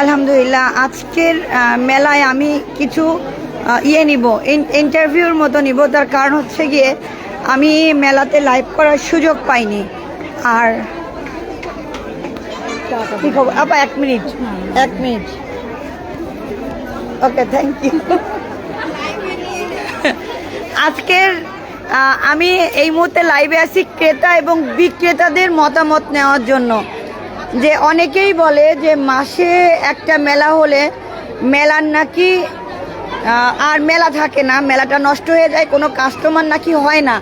আলহামদুলিল্লাহ, আজকের মেলায় আমি কিছু ইয়ে নিব ইন্টারভিউর মতো নিব, তার কারণ হচ্ছে গিয়ে আমি মেলাতে লাইভ করার সুযোগ পাইনি। আর কি খবর? আপা, এক মিনিট এক মিনিট। ওকে থ্যাংক ইউ আজকের আমি এই মুহূর্তে লাইভে আসি ক্রেতা এবং বিক্রেতাদের মতামত নেওয়ার জন্য। যে অনেকেই বলে যে মাসে একটা মেলা হলে মেলার নাকি আর মেলা থাকে না মেলাটা নষ্ট হয়ে যায় কোনো কাস্টমার নাকি হয় না।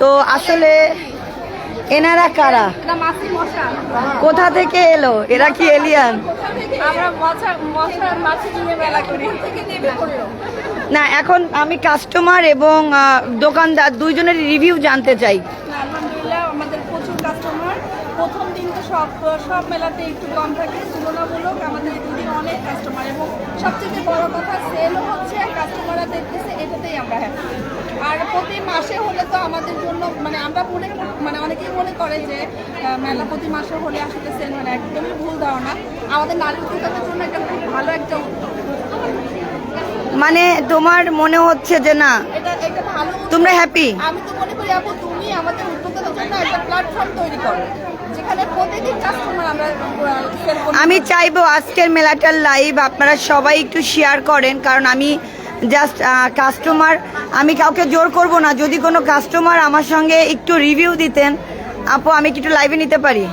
তো আসলে এনারা কারা? কোথা থেকে এলো? এরা কি এলিয়ান আমরা না, এখন আমি কাস্টমার এবং দোকানদার দুইজনের রিভিউ জানতে চাই। আমাদের প্রচুর কাস্টমার প্রথম দিন তো সব সব মেলাতে একটু কম থাকে, তুলনামূলক আমাদের কাস্টমার এবং সবচেয়ে বড় কথা হচ্ছে কাস্টমাররা দেখতেছে, এটাতেই আমরা আর প্রতি মাসে হলে তো আমাদের জন্য মানে আমরা মনে মানে অনেকেই মনে করে যে মেলা প্রতি মাসে হলে আসলে সেল হয় না একদমই ভুল ধারণা। আমাদের নারী জন্য এটা খুব ভালো একটা উদ্যোগ। মানে তোমার মনে হচ্ছে যে না। তোমরা হ্যাপি আমি তো মনে করি আপু তুমি আমাদের উদ্যোক্তাদের জন্য একটা প্ল্যাটফর্ম তৈরি করো যেখানে প্রতিদিন কাস্টমার আমরা সেল করি আমি চাইব আজকের মেলাটার লাইভ আপনারা সবাই একটু শেয়ার করেন কারণ আমি জাস্ট কাস্টমার আমি কাউকে জোর করব না। যদি কোনো কাস্টমার আমার সঙ্গে একটু রিভিউ দিতেন আপু আমি কি একটু লাইভে নিতে পারি?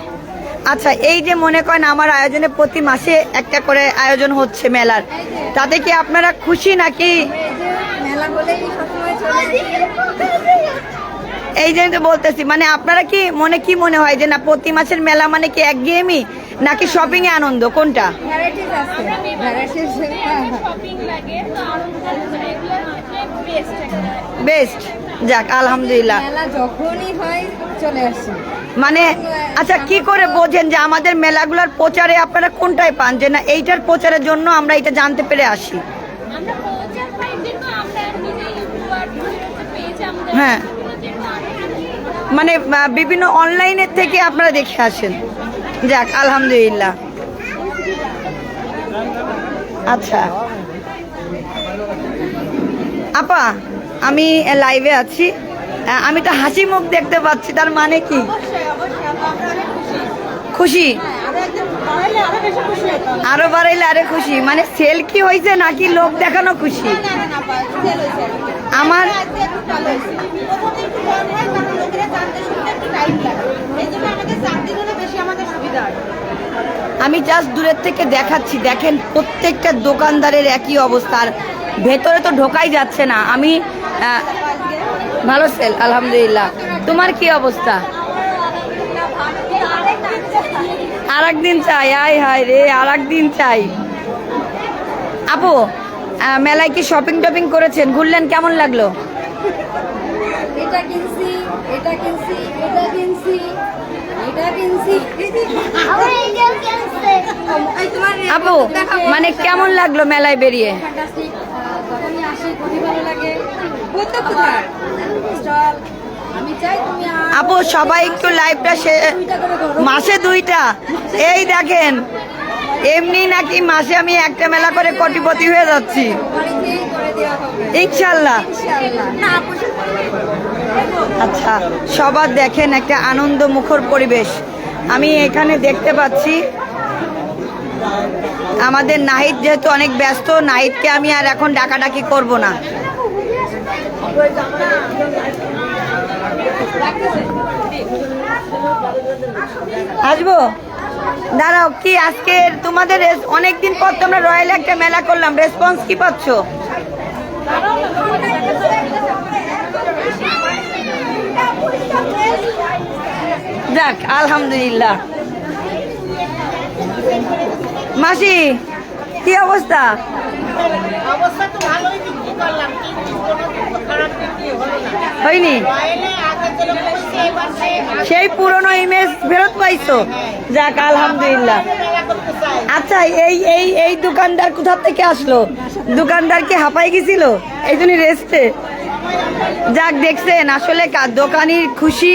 আচ্ছা এই যে মনে করেন আমার আয়োজনে প্রতি মাসে একটা করে আয়োজন হচ্ছে মেলার তাতে কি আপনারা খুশি নাকি? মেলা বলেই সবসময় চলে। এই যে তো বলতেছি মানে আপনারা কি মনে কি মনে হয় যে না প্রতি মাসের মেলা মানে কি একঘেয়েমি নাকি শপিং এ আনন্দ? কোনটা? ভ্যারাইটিস আছে ভ্যারাইটিস শপিং লাগে তো আনন্দ এগুলোর ক্ষেত্রে বেস্ট যাক আলহামদুলিল্লাহ। যখনই হয় চলে আসে। মানে আচ্ছা কি করে বোঝেন যে আমাদের মেলাগুলোর প্রচারে আপনারা কোনটায় পান? যে না এইটার প্রচারের জন্য আমরা এটা জানতে পেরে আসি। হ্যাঁ। মানে বিভিন্ন অনলাইনের থেকে আপনারা দেখে আসেন। যাক আলহামদুলিল্লাহ। আচ্ছা। আপা আমি লাইভে আছি। আমি তো হাসি মুখ দেখতে পাচ্ছি তার মানে কি? খুশি। খুশি? আরও বাড়াইলে আরও খুশি মানে সেল কি হয়েছে নাকি লোক দেখানো খুশি? আমার হয় হয়। আমি জাস্ট দূরের থেকে দেখাচ্ছি। দেখেন প্রত্যেকটা দোকানদারের একই অবস্থা। আর ভেতরে তো ঢোকাই যাচ্ছে না। আমি ভালো সেল আলহামদুলিল্লাহ। তোমার কি অবস্থা? আর একদিন চাই আয় হায় রে আর একদিন চাই। আপু মেলায় কি শপিং টপিং করেছেন? ঘুরলেন কেমন লাগল? এটা কিনছি এটা কিনছি এটা কিনছি এটা কিনছি। আমার এটাও কিনছে। এই তোমার আপু মানে কেমন লাগল মেলায় বেরিয়ে? আপু সবাই একটু লাইভটা মাসে দুইটা। এই দেখেন এমনি নাকি মাসে আমি একটা মেলা করে কোটিপতি হয়ে যাচ্ছি। ইনশাল্লাহ। আচ্ছা সবার দেখেন একটা আনন্দ মুখর পরিবেশ। আমি এখানে দেখতে পাচ্ছি আমাদের নাহিদ যেহেতু অনেক ব্যস্ত নাহিদকে আমি আর এখন ডাকাডাকি করব না। আসব? দাঁড়াও, কি আজকের তোমাদের অনেক দিন পর তোমরা রয়্যাল একটা মেলা করলাম। রেসপন্স কি পাচ্ছ? যাক, আলহামদুলিল্লাহ। মাসি, কি অবস্থা? অবস্থা তো ভালোই করলাম? হয়নি? সেই পুরনো ইমেজ ফেরত পাইছো? যাক, আলহামদুলিল্লাহ। আচ্ছা এই এই এই দোকানদার কোথা থেকে আসলো? দোকানদার কি হাঁপাই গেছিল? এই জন্য রেস্টে যাক, দেখছেন, আসলে দোকানির খুশি।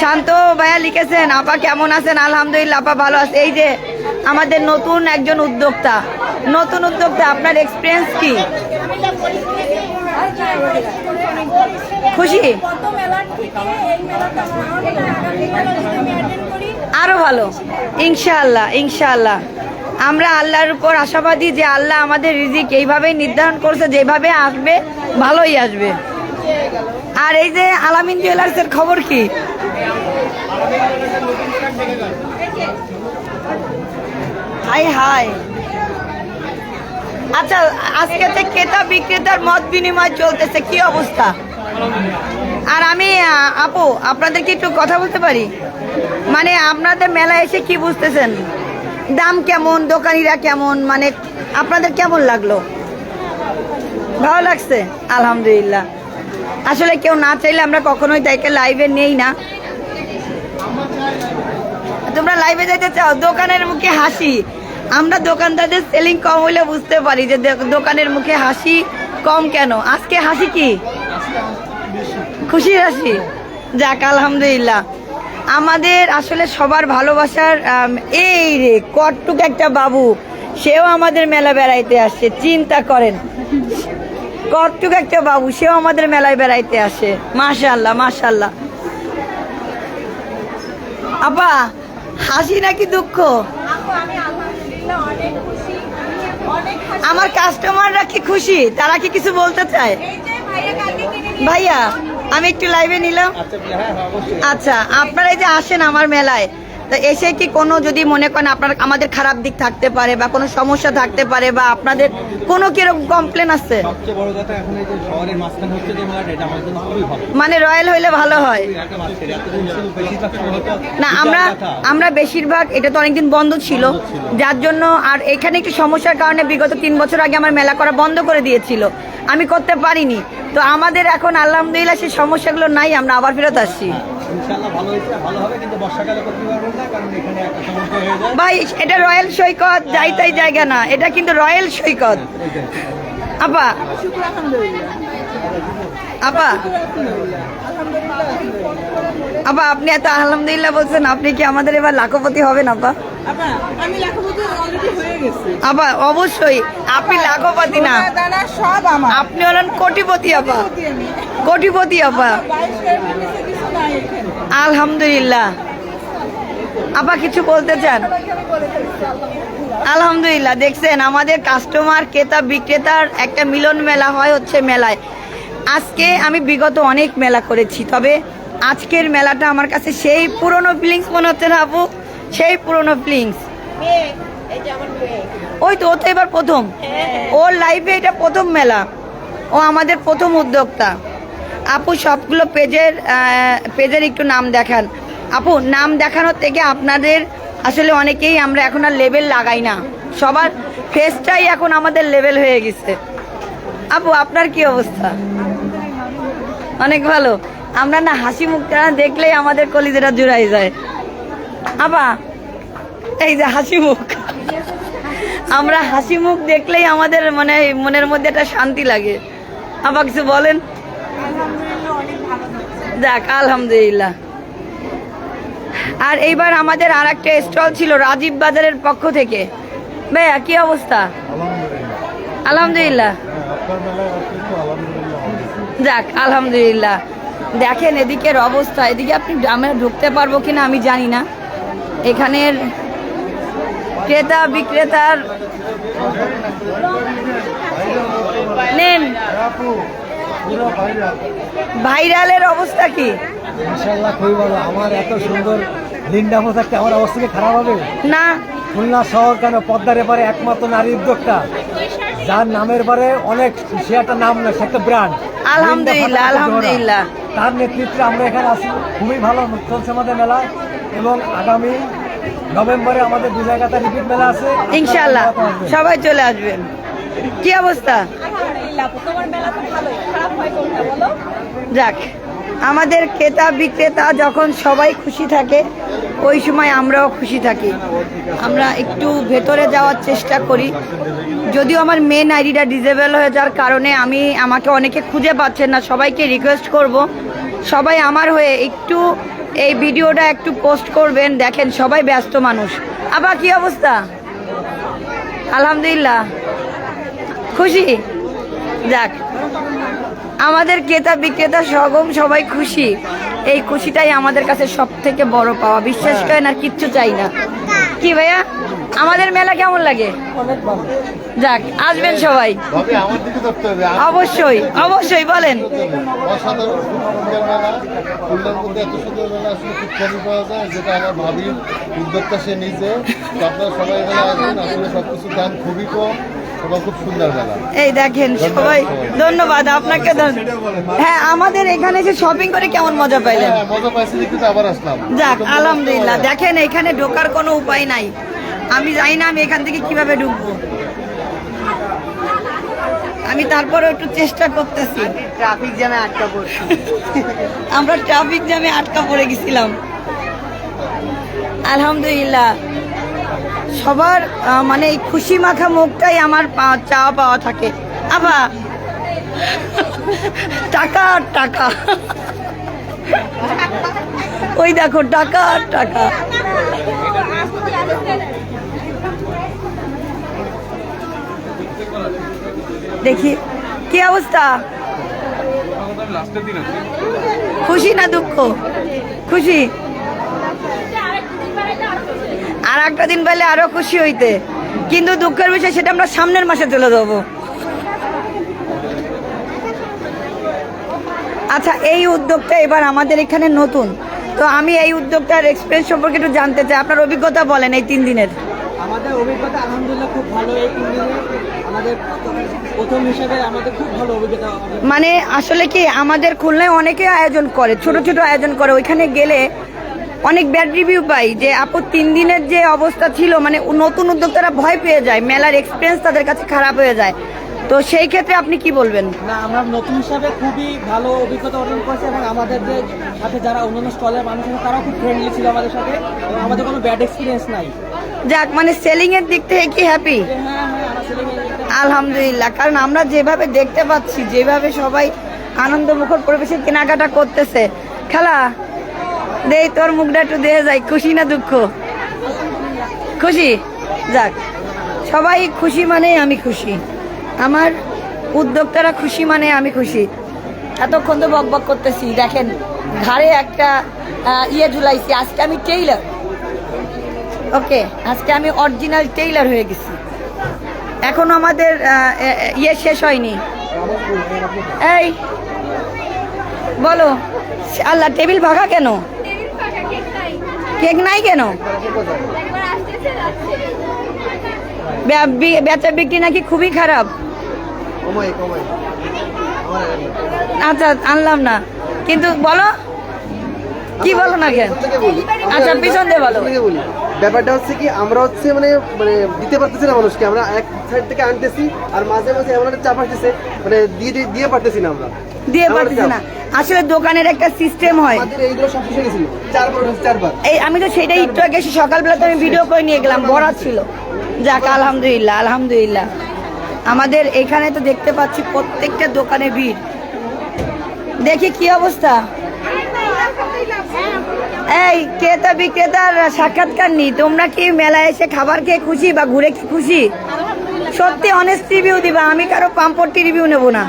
শান্ত ভাইয়া লিখেছেন, আপা কেমন আছেন? আলহামদুলিল্লাহ, আপা ভালো আছে এই যে, আমাদের নতুন একজন উদ্যোক্তা। নতুন উদ্যোক্তা, আপনার এক্সপিরিয়েন্স কি? খুশি? আরও ভালো। ইনশাআল্লাহ ইনশাআল্লাহ। আমরা আল্লাহর উপর আশাবাদী যে আল্লাহ আমাদের রিজিক এইভাবেই নির্ধারণ করছে, যেভাবে আসবে, ভালোই আসবে। আর এই যে আলামিন জুয়েলার্সের খবর কি? Hi hi. আচ্ছা আজকে যে ক্রেতা বিক্রেতার মত বিনিময় চলতেছে, কি অবস্থা? আর আমি আপু, আপনাদেরকে একটু কথা বলতে পারি? মানে আপনাদের মেলায় এসে কি বুঝতেছেন? দাম কেমন, দোকানিরা কেমন? মানে আপনাদের কেমন লাগল? ভালো লাগছে? আলহামদুলিল্লাহ। আসলে কেউ না চাইলে আমরা কখনোই তাইকে লাইভে নেই না। তোমরা লাইভে যেতে চাও? দোকানের মুখে হাসি। আমরা দোকানদারদের সেলিং কম হলে বুঝতে পারি যে দোকানের মুখে হাসি কম কেন? আজকে হাসি কি? খুশি হাসি? যাক, আলহামদুলিল্লাহ। আমাদের আসলে সবার ভালোবাসার এই রে, কটটুক একটা বাবু, সেও আমাদের মেলা বেড়াইতে আসছে চিন্তা করেন। কটটুক একটা বাবু, সেও আমাদের মেলায় বেড়াইতে আসে। মাশাল্লাহ মাশাল্লাহ আপা, হাসি নাকি দুঃখ? আমার কাস্টমাররা কি খুশি? তারা কি কিছু বলতে চায়? ভাইয়া কালকে কিনে নিয়ে ভাইয়া আমি একটু লাইভে নিলাম। আচ্ছা আপনারা এই যে আসেন আমার মেলায়। এসে কি কোনো যদি মনে করেন আপনার আমাদের খারাপ দিক থাকতে পারে বা কোনো সমস্যা থাকতে পারে বা আপনাদের কোনো কীরকম কমপ্লেন আছে? মানে রয়্যাল হইলে ভালো হয়। না আমরা আমরা বেশিরভাগ এটা তো অনেকদিন বন্ধ ছিল। যার জন্য আর এখানে একটু সমস্যার কারণে বিগত তিন বছর আগে আমার মেলা করা বন্ধ করে দিয়েছিল। আমি করতে পারিনি। তো আমাদের এখন আলহামদুলিল্লাহ সেই সমস্যাগুলো নাই আমরা আবার ফেরত আসছি। ইনশাআল্লাহ ভালো হয়েছে ভালো হবে কিন্তু বর্ষাকালে করতে পারবেন না কারণ এখানে একটা সমস্যা হয়ে যায়। ভাই এটা রয়্যাল সৈকত যাই তাই জায়গা না এটা কিন্তু রয়্যাল সৈকত। আপা। আপা। আপা আপনি এত আলহামদুলিল্লাহ বলছেন আপনি কি আমাদের এবার লাখপতি হবেন আপা? আমি লাখপতি অলরেডি হয়ে গেছি। আপা অবশ্যই আপনি লাখপতি না। দাদা সব আমার। আপনি হলেন কোটিপতি আপা। কোটিপতি আপা বাইশ ক্যারেটের নিচে কিছু নাই এখানে আলহামদুলিল্লাহ। আপা কিছু বলতে চান? আলহামদুলিল্লাহ দেখছেন আমাদের কাস্টমার ক্রেতা বিক্রেতার একটা মিলন মেলা হয় হচ্ছে মেলায়। আজকে আমি বিগত অনেক মেলা করেছি তবে আজকের মেলাটা আমার কাছে সেই পুরনো ফিলিংস মনে হচ্ছে না আপু? সেই পুরনো ফিলিংস ওই তো ও তো এবার প্রথম। ওর লাইফে এটা প্রথম মেলা। ও আমাদের প্রথম উদ্যোক্তা। আপু, সবগুলো পেজের পেজের একটু নাম দেখান। আপু, নাম দেখানোর থেকে আপনাদের আসলে অনেকেই আমরা এখন আর লেভেল লাগাই না। সবার ফেসটাই এখন আমাদের লেভেল হয়ে গেছে। আপু, আপনার কি অবস্থা? অনেক ভালো। আমরা না হাসি মুখটা দেখলেই আমাদের কলিজেরা জুড়াই যায়। আপা, এই যে হাসি মুখ। আমরা হাসি মুখ দেখলেই আমাদের মানে মনের মধ্যে একটা শান্তি লাগে। আপা, কিছু বলেন? যাক আলহামদুলিল্লাহ। আর এইবার আমাদের আর একটা স্টল ছিল রাজীব বাজারের পক্ষ থেকে। ভাইয়া কি অবস্থা? আলহামদুলিল্লাহ। যাক আলহামদুলিল্লাহ। দেখেন এদিকের অবস্থা। এদিকে আপনি আমরা ঢুকতে পারব কিনা আমি জানি না। এখানের ক্রেতা বিক্রেতার নেন। ভাইরালের অবস্থা কি? ইনশাল্লাহ খুবই ভালো। আমার এত সুন্দর লিন্ডা থাকতে আমার অবস্থা কি খারাপ হবে? না। খুলনা শহর কেন? পদ্মার এবারে একমাত্র নারী উদ্যোক্তা। যার নামের পরে অনেক সে একটা নাম না সে একটা ব্র্যান্ড আলহামদুলিল্লাহ, আলহামদুলিল্লাহ। তার নেতৃত্বে আমরা এখানে আছি। খুবই ভালো চলছে আমাদের মেলা। এবং আগামী নভেম্বরে আমাদের দু জায়গাতে রিপিট মেলা আছে। ইনশাল্লাহ সবাই চলে আসবেন। কি অবস্থা? যাক, আমাদের ক্রেতা বিক্রেতা যখন সবাই খুশি থাকে, ওই সময় আমরাও খুশি থাকি। আমরা একটু ভেতরে যাওয়ার চেষ্টা করি। যদিও আমার মেন আইডিটা ডিজেবল হয়ে যাওয়ার কারণে আমি আমাকে অনেকে খুঁজে পাচ্ছেন না, সবাইকে রিকোয়েস্ট করব। সবাই আমার হয়ে একটু এই ভিডিওটা একটু পোস্ট করবেন, দেখেন সবাই ব্যস্ত মানুষ। আবার কি অবস্থা? আলহামদুলিল্লাহ। খুশি? যাক আমাদের ক্রেতা বিক্রেতা সগম সবাই খুশি। এই খুশিটাই আমাদের কাছে সব থেকে বড় পাওয়া। বিশ্বাস করেন আর কিচ্ছু চাই না। কি ভাইয়া? আমাদের মেলা কেমন লাগে? যাক আসবেন সবাই। অবশ্যই অবশ্যই বলেন। উদ্যোক্তা সে নিজে। আপনারা সবাই আসলে সব কিছুর দাম খুবই কম। এই দেখেন সবাই ধন্যবাদ আপনাকে হ্যাঁ আমাদের এখানে এসে শপিং করে কেমন মজা পাইলেন? হ্যাঁ মজা পাইছি দেখতে তো আবার আসলাম। যাক আলহামদুলিল্লাহ। দেখেন এখানে ঢোকার কোনো উপায় নাই। আমি জানি না আমি এখান থেকে কীভাবে ঢুকবো। আমি তারপরে একটু চেষ্টা করতেছি। ট্রাফিক জ্যামে আটকা পড়ছি। আমরা ট্রাফিক জ্যামে আটকা পড়ে গেছিলাম। আলহামদুলিল্লাহ। সবার মানে এই খুশি মাখা মুখটাই আমার চাওয়া পাওয়া থাকে। আবা, টাকা আর টাকা। ওই দেখো, টাকা আর টাকা। দেখি, কি অবস্থা? খুশি না দুঃখ? খুশি? একটা দিন পেলে আরও খুশি হইতে। কিন্তু দুঃখের বিষয় সেটা আমরা সামনের মাসে চলে যাব। আচ্ছা এই উদ্যোগটা এবার আমাদের এখানে নতুন। তো আমি এই উদ্যোগটার এক্সপিরিয়েন্স সম্পর্কে একটু জানতে চাই। আপনার অভিজ্ঞতা বলেন এই তিন দিনের। আমাদের অভিজ্ঞতা আলহামদুলিল্লাহ খুব ভালো এই তিন দিনে। আমাদের প্রথম হিসেবে আমাদের খুব ভালো অভিজ্ঞতা মানে আসলে কি আমাদের খুলনায় অনেকে আয়োজন করে ছোট ছোট আয়োজন করে। ওইখানে গেলে অনেক ব্যাড রিভিউ পাই যে আপু তিন দিনের যে অবস্থা ছিল মানে নতুন উদ্যোক্তারা ভয় পেয়ে যায় মেলার এক্সপিরিয়েন্স তাদের কাছে খারাপ হয়ে যায়। তো সেই ক্ষেত্রে আপনি কি বলবেন? না আমরা নতুন হিসাবে খুবই ভালো অভিজ্ঞতা অর্জন করেছি এবং আমাদের যে সাথে যারা অন্যান্য স্টলের মানুষ আছে তারাও খুব ফ্রেন্ডলি ছিল আমাদের সাথে এবং আমাদের কোনো ব্যাড এক্সপিরিয়েন্স নাই। যাক মানে সেলিং এর দিক থেকে কি হ্যাপি হ্যাঁ হ্যাঁ আলহামদুলিল্লাহ কারণ আমরা যেভাবে দেখতে পাচ্ছি যেভাবে সবাই আনন্দমুখর পরিবেশে কেনাকাটা করতেছে খেলা দেই, তোর মুখটা একটু দিয়ে যায় খুশি না দুঃখ? খুশি? যাক, সবাই খুশি মানেই আমি খুশি। আমার উদ্যোক্তারা খুশি মানে আমি খুশি। এতক্ষণ তো বক বক করতেছি, দেখেন, ঘাড়ে একটা ইয়ে ঝুলাইছি, আজকে আমি টেইলার ওকে, আজকে আমি অরিজিনাল টেইলার হয়ে গেছি। এখনও আমাদের ইয়ে শেষ হয়নি। এই, বলো, আল্লাহ, টেবিল ভাঙা কেন টেবিল ফাঁকা কেক নাই কেক নাই কেন? বেচা বিক্রি নাকি খুবই খারাপ। আচ্ছা আনলাম না। কিন্তু বলো কি বলো না কেন? আচ্ছা পিছন দিয়ে বলো। ব্যাপারটা হচ্ছে কি আমরা হচ্ছে মানে মানে দিতে পারতেছি না মানুষকে। আমরা এক সাইড থেকে আনতেছি আর মাঝে মাঝে এমন একটা চাপ আসতেছে মানে দিয়ে দিয়ে- দিয়ে পারতেছি না আমরা। দিয়ে পারতেছি। না। আসলে দোকানের একটা সিস্টেম হয়। এই আমি তো সেটাই একটু আগে এসে সকালবেলাতে আমি ভিডিও করে নিয়ে গেলাম বড়া ছিল। যাক আলহামদুলিল্লাহ আলহামদুলিল্লাহ। আমাদের এখানে তো দেখতে পাচ্ছি প্রত্যেকটা দোকানে ভিড়। দেখি কি অবস্থা। এই ক্রেতা বিক্রেতার সাক্ষাৎকার নি তোমরা কি মেলায় এসে খাবার খেয়ে খুশি বা ঘুরে কি খুশি? সত্যি অনেস্ট রিভিউ দিবা আমি কারও পাম্পটি রিভিউ নেব না।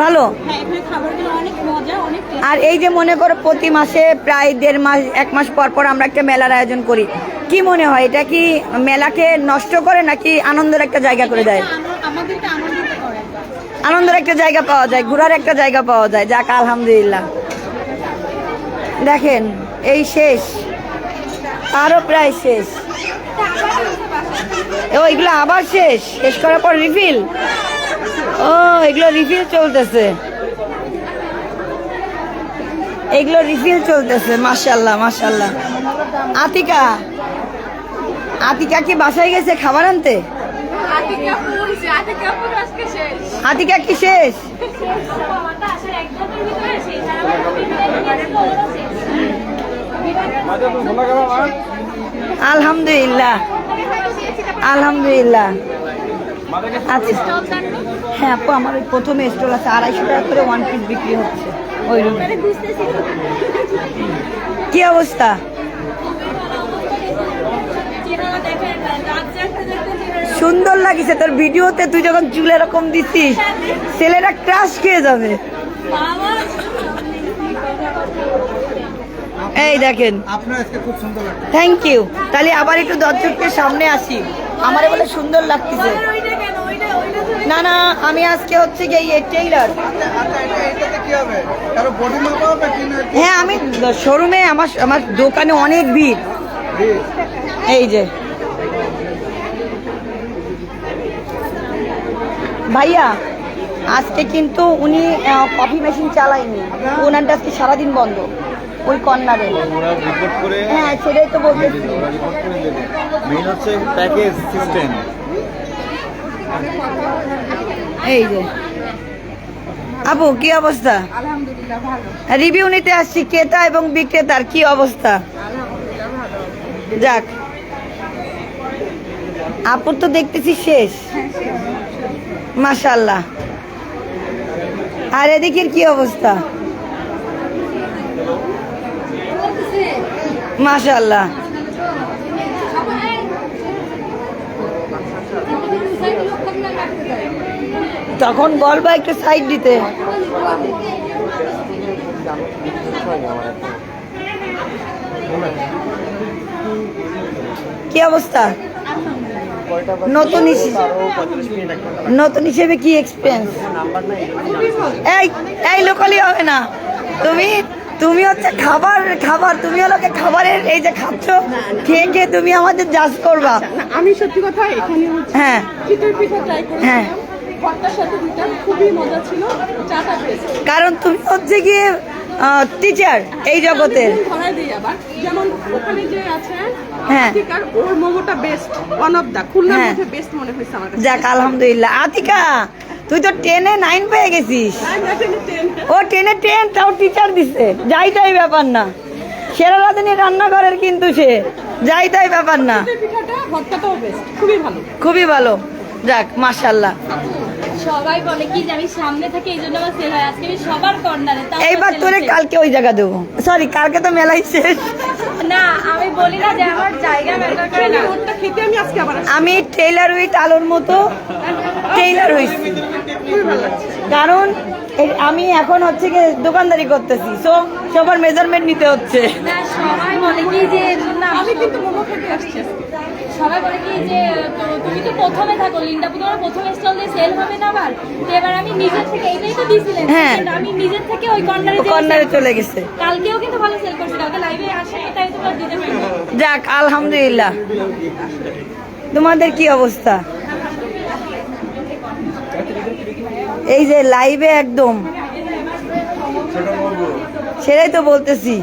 ভালো? আর এই যে মনে করো প্রতি মাসে প্রায় দেড় মাস এক মাস পর পর আমরা একটা মেলার আয়োজন করি। কি মনে হয় এটা কি মেলাকে নষ্ট করে নাকি আনন্দের একটা জায়গা করে দেয়? আনন্দের একটা জায়গা পাওয়া যায় ঘোরার একটা জায়গা পাওয়া যায়। যাক আলহামদুলিল্লাহ। দেখেন এই শেষ। আরও প্রায় শেষ। ও এগুলো আবার শেষ। শেষ করার পর রিফিল ও এগুলো রিফিল চলতেছে। এগুলো রিফিল চলতেছে মাশাল্লাহ মাশাল্লাহ আতিকা আতিকা কি বাসায় গেছে খাবার আনতে? আতিকা কি শেষ? আলহামদুলিল্লাহ। আলহামদুলিল্লাহ। আচ্ছা। হ্যাঁ আপু, আমার ওই প্রথমে স্টল আছে, আড়াইশো টাকা করে ওয়ান পিস বিক্রি হচ্ছে ওই রুমে কি অবস্থা? সুন্দর লাগিছে তোর ভিডিওতে, তুই যখন চুল এরকম দিছিস, ছেলেরা ক্রাশ খেয়ে যাবে। এই দেখেন। আপনার আজকে খুব সুন্দর লাগছে। থ্যাংক ইউ তাহলে আবার একটু দর্শকের সামনে আসি। আমার বলে সুন্দর লাগতেছে। না না আমি আজকে হচ্ছে গিয়ে টেইলার আচ্ছা কি না? হ্যাঁ আমি শোরুমে আমার আমার দোকানে অনেক ভিড়। এই যে। ভাইয়া আজকে কিন্তু উনি কফি মেশিন চালায়নি। ওনারটা আজকে সারাদিন বন্ধ। ওই কর্নারে ওরা রিপোর্ট করে হ্যাঁ সেটাই তো বলতেছি ওরা রিপোর্ট করে দেবে। মেইন হচ্ছে প্যাকেজ সিস্টেম এই যে। আপু কি অবস্থা? আলহামদুলিল্লাহ ভালো। রিভিউ নিতে আসছি ক্রেতা এবং বিক্রেতার কি অবস্থা? যাক। আপুর তো দেখতেছি শেষ। মাশাল্লাহ আর এদিকের কি অবস্থা? মাশাল্লাহ তখন বলবা একটু সাইড দিতে। কি অবস্থা? নতুন নতুন হিসেবে কি এক্সপিরিয়েন্স এই এই লোকালি হবে না। তুমি তুমি হচ্ছে খাবার খাবার তুমি হলোকে খাবারের এই যে খাচ্ছ খেয়ে খেয়ে তুমি আমাদের জাজ করবা। আমি সত্যি কথা এখানে হ্যাঁ। চিতই পিঠা ট্রাই হ্যাঁ। কারণ তুমি হচ্ছে গিয়ে টিচার এই জগতের। দিই আবার। যেমন ওখানে যে আছে হ্যাঁ। ওর মোমোটা বেস্ট ওয়ান অফ দা খুলনার হ্যাঁ। মধ্যে বেস্ট মনে হয়েছে আমার যাক আলহামদুলিল্লাহ। আতিকা তুই তো টেনে নাইন পেয়ে গেছিস। ও টেনে টেন তাও টিচার দিছে। যাই তাই ব্যাপার না। সেরা রাধুনি রান্নাঘরের কিন্তু সে। যাই তাই ব্যাপার না। খুবই ভালো। খুবই ভালো। যাক মাশাল্লাহ সবাই বলে কি আমি সামনে থাকি এই জন্য আমার সেল হয়। আজকে আমি সবার কর্নারে এইবার তোরে কালকে ওই জায়গা দেবো। সরি কালকে তো মেলাই শেষ। না আমি বলি না যে আমার জায়গা ম্যাটার করে না। খেতে আমি আজকে আবার আমি টেইলার উইথ আলোর মতো টেইলার লাগছে কারণ আমি এখন হচ্ছে গিয়ে দোকানদারি করতেছি সো সবার মেজারমেন্ট নিতে হচ্ছে। সবাই বলে কি যে আমি কিন্তু মোমো খেতে আসছি। সবাই বলে কি যে তুমি তো প্রথমে থাকো লিন্ডাপু তোমার প্রথম স্টল দিয়ে সেল হবে না আবার? তো এবার আমি নিজের থেকে এইটাই তো দিয়েছিলেন হ্যাঁ। আমি নিজের থেকে ওই কর্নারে কর্নারে চলে গেছে। কালকেও কিন্তু ভালো সেল করছি কালকে লাইভে আসে তাই তো দিতে পারি যাক আলহামদুলিল্লাহ। তোমাদের কি অবস্থা? এই যে লাইভে একদম। সেটাই তো বলতেছি।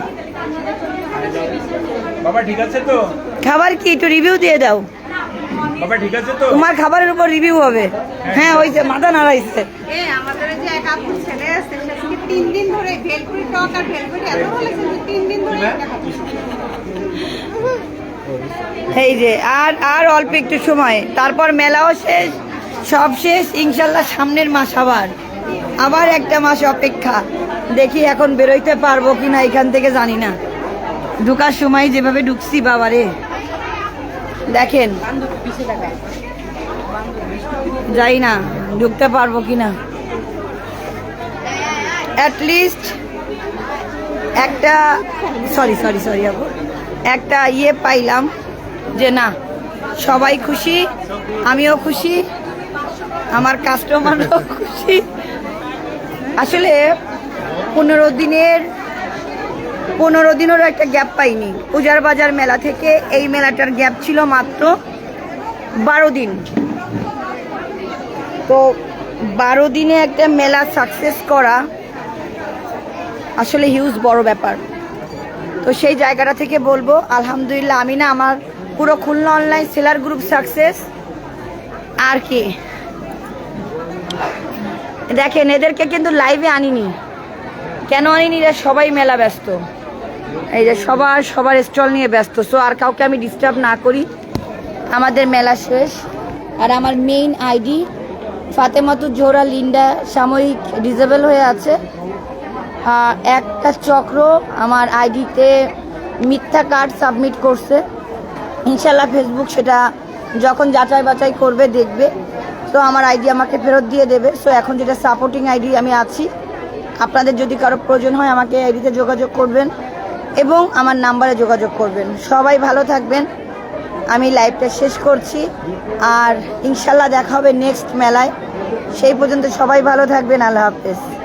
বাবা ঠিক আছে তো? খাবার কি একটু রিভিউ দিয়ে দাও। বাবা ঠিক আছে তো? তোমার খাবারের উপর রিভিউ হবে। হ্যাঁ। মাথা নাড়াইছে। এ আমাদের ওই যে এক আপুর ছেলে আছে সে আজকে তিন দিন ধরে ভেলপুরি টক আর ভেলপুরি এত ভালো লাগছে তিন দিন ধরে এই যে আর আর অল্প একটু সময়। তারপর মেলাও শেষ। সব শেষ, ইনশাল্লাহ সামনের মাস আবার। আবার একটা মাস অপেক্ষা। দেখি এখন বেরোইতে পারব কি না এখান থেকে জানি না। ঢুকার সময় যেভাবে ঢুকছি, বাবারে। দেখেন। যাই না, ঢুকতে পারব কিনা। অ্যাটলিস্ট একটা সরি সরি সরি আপু একটা ইয়ে পাইলাম যে না, সবাই খুশি, আমিও খুশি। আমার কাস্টমারও খুশি। আসলে পনেরো দিনের, পনেরো দিনেরও একটা গ্যাপ পাইনি। পূজার বাজার মেলা থেকে এই মেলাটার গ্যাপ ছিল মাত্র বারো দিন। তো বারো দিনে একটা মেলা সাকসেস করা আসলে হিউজ বড় ব্যাপার। তো সেই জায়গাটা থেকে বলব, আলহামদুলিল্লাহ আমি না আমার পুরো Khulna online seller group success আর কি? দেখেন, এদেরকে কিন্তু লাইভে আনিনি। কেন আনিনি? এরা সবাই মেলা ব্যস্ত। এই যে সবার সবার স্টল নিয়ে ব্যস্ত। সো আর কাউকে আমি ডিস্টার্ব না করি। আমাদের মেলা শেষ। আর আমার main ID Fatematu, Johra, Linda, সাময়িক, ডিজেবল হয়ে আছে। একটা চক্র আমার আইডিতে মিথ্যা কার্ড সাবমিট করছে। ইনশাল্লাহ ফেসবুক সেটা যখন যাচাই বাছাই করবে, দেখবে। তো আমার আইডি আমাকে ফেরত দিয়ে দেবে। সো এখন যেটা সাপোর্টিং আইডি আমি আছি। আপনাদের যদি কারও প্রয়োজন হয়, আমাকে আইডিতে যোগাযোগ করবেন এবং আমার নাম্বারে যোগাযোগ করবেন। সবাই ভালো থাকবেন। আমি লাইভটা শেষ করছি। আর ইনশাল্লাহ দেখা হবে নেক্সট মেলায়। সেই পর্যন্ত সবাই ভালো থাকবেন। আল্লাহ হাফেজ।